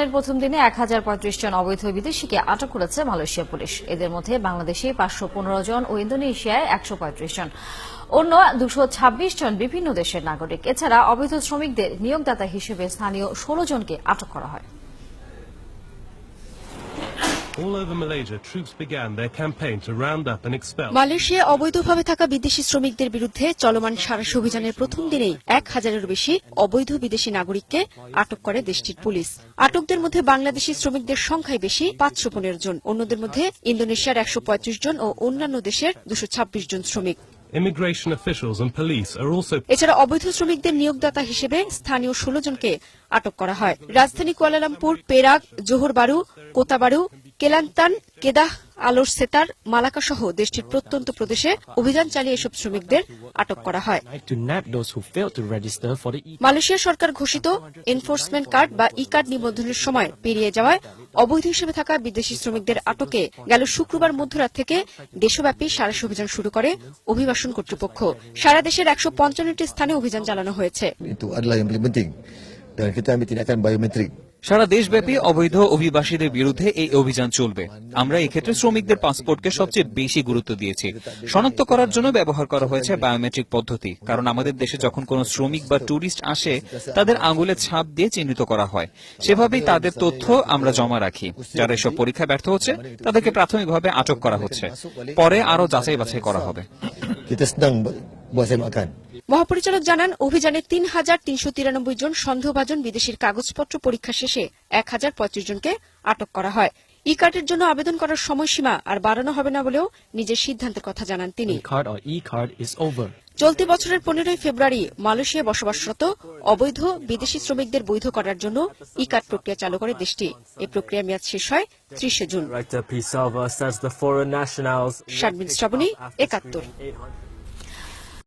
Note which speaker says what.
Speaker 1: অভিযানের প্রথম দিনে এক হাজার পঁয়ত্রিশ জন অবৈধ বিদেশিকে আটক করেছে মালয়েশিয়া পুলিশ। এদের মধ্যে বাংলাদেশে পাঁচশো পনেরো জন ও ইন্দোনেশিয়ায় একশো পঁয়ত্রিশ জন। অন্য দুশো ছাব্বিশ জন বিভিন্ন দেশের নাগরিক। এছাড়া অবৈধ শ্রমিকদের নিয়োগদাতা হিসেবে স্থানীয় ষোলো জনকে আটক করা হয়।
Speaker 2: মালয়েশিয়ায় অবৈধভাবে থাকা বিদেশি শ্রমিকদের বিরুদ্ধে চলমান সারাশ অভিযানের প্রথম দিনেই এক হাজারের বেশি অবৈধ বিদেশি নাগরিককে আটক করে দেশটির পুলিশ। আটকদের মধ্যে বাংলাদেশি শ্রমিকদের সংখ্যাই বেশি পাঁচশো পনেরো জন। অন্যদের মধ্যে ইন্দোনেশিয়ার একশো পঁয়ত্রিশ জন ও অন্যান্য দেশের দুশো জন শ্রমিক।
Speaker 3: Immigration officials and police are also
Speaker 2: এছাড়া অবৈধ শ্রমিকদের নিয়োগদাতা হিসেবে স্থানীয় ষোলো জনকে আটক করা হয়। রাজধানী Kuala Lumpur Perak Johor Bahru Kota Bharu Kelantan Kedah Alor Setar Malacca সহ দেশটির প্রত্যন্ত প্রদেশে অভিযান চালিয়ে এসব শ্রমিকদের আটক করা হয়।
Speaker 4: E
Speaker 2: মালয়েশিয়া সরকার ঘোষিত এনফোর্সমেন্ট কার্ড বা ই কার্ড নিবন্ধনের সময় পেরিয়ে যাওয়ায় অবৈধ হিসেবে থাকা বিদেশি শ্রমিকদের আটকে গেল শুক্রবার মধ্যরাত থেকে দেশব্যাপী সারাশ অভিযান শুরু করে অভিবাসন কর্তৃপক্ষ। সারা দেশের একশো পঞ্চান্নটি স্থানে অভিযান চালানো
Speaker 5: dan kita ambil tindakan biometrik
Speaker 6: সারা দেশব্যাপী অবৈধ অভিবাসীদের বিরুদ্ধে এই অভিযান চলবে। আমরা এক্ষেত্রে শ্রমিকদের পাসপোর্টকে সবচেয়ে বেশি গুরুত্ব দিয়েছি। শনাক্ত করার জন্য ব্যবহার করা হয়েছে বায়োমেট্রিক পদ্ধতি, কারণ আমাদের দেশে যখন কোনো শ্রমিক বা ট্যুরিস্ট আসে, তাদের আঙুলের ছাপ দিয়ে চিহ্নিত করা হয়। সেভাবেই তাদের তথ্য আমরা জমা রাখি। যারা এসব পরীক্ষা ব্যর্থ হচ্ছে, তাদেরকে প্রাথমিকভাবে আটক করা হচ্ছে। পরে আরও যাচাই বাছাই করা হবে।
Speaker 2: মহাপরিচালক জানান অভিযানে তিন হাজার তিনশো তিরানব্বই জন সন্দেহভাজন বিদেশির কাগজপত্র পরীক্ষা শেষে এক হাজার পঁয়ত্রিশ জনকে আটক করা হয়। ই কার্ডের জন্য আবেদন করার সময়সীমা আর বাড়ানো হবে না বলেও নিজের সিদ্ধান্তের কথা জানান তিনি. চলতি বছরের পনেরোই ফেব্রুয়ারি মালয়েশিয়ায় বসবাসরত অবৈধ বিদেশি শ্রমিকদের বৈধ করার জন্য ই কার্ড প্রক্রিয়া চালু করে দেশটি। এই প্রক্রিয়ার মেয়াদ শেষ হয় ত্রিশে জুন। শারমিন শ্রাবণী একাত্তর।
Speaker 7: 800